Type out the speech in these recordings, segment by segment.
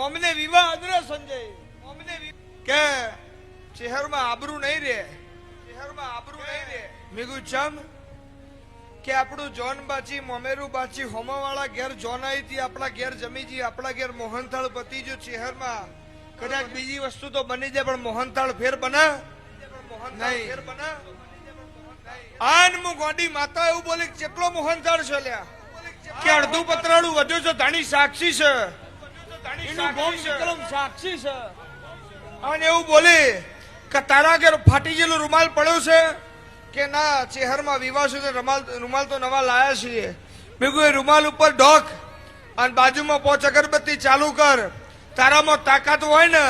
અમને વિવાહ અદ્ર સંજય અમને કે ચહેરમાં આબરૂ નહીં રે ચહેરમાં આબરૂ નહીં રે મેગુ ચમ? કે આપણું જોન બાચી મોમેરું બાચી હોમાવાળા ઘેર જોન આવી હતી આપણા ઘેર જમીજી આપણા ઘેર મોહનથાળ પતી જો ચહેરમાં કદાચ બીજી વસ્તુ તો બની જાય પણ મોહનથાળ ફેર બના? નહીં. ફેર બના? આન મુ ગોડી માતા એવું બોલી કે કેટલો મોહનથાળ છે લ્યા? કે અડધું પતરાળું વધ્યો છે ધાણી સાક્ષી છે. એનું ગોમ વિક્રમ સાક્ષી છે. અને એવું બોલી કે તારા ઘેર ફાટી ગયેલું રૂમાલ પડ્યું છે કે ના ચહેરમાં વિવાહ છે તો રૂમાલ રૂમાલ તો નવા લાયા છીએ. મેં કહ્યું રૂમાલ ઉપર ઢોક અને બાજુમાં પોચ અગરબત્તી ચાલુ કર. તારામાં તાકાત હોય ને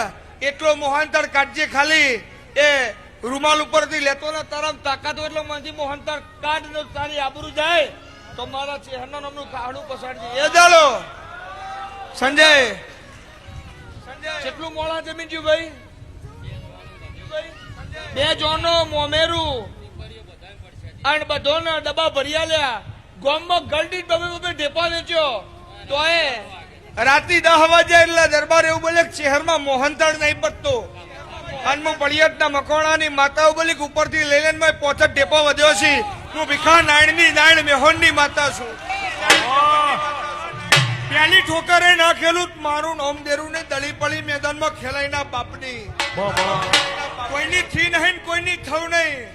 એટલો મોહનતાળ કાઢજે ખાલી. એ રૂમાલ ઉપરથી લેતો ને તારામાં તાકાત હોય એટલો માંથી મોહનતાળ કાઢ ને તારી આબરૂ જાય. તો મારા ચહેરના નામનું કાહડું પસાડજે એ દાડો સંજય કેટલું મોડા જમીન ભાઈ? બે જોનો મોમેરું. અને બધોને ડબ્બા ભર્યા લ્યા ગોમમાં ગલડી ડબ્બે બબે ઢેપા વેચ્યો. તો એ રાતી દહ વાગે એટલે દરબાર એવું બોલે શહેરમાં મોહનથાળ નહીં બચતો અને હું પડિયાતના મકોણાની માતાઓ બોલી ઉપરથી લઈ લઈને મેં પોચત ઢેપો વધ્યો છે. હું ભીખા નાયણની નાયણ મેહોનની માતા છું. પેલી ઠોકરે નાખેલું મારું નોમ દેરું ને દળી પડી મેદાનમાં ખેલાઈના બાપની. કોઈની થી નહીં કોઈની થવું નહીં.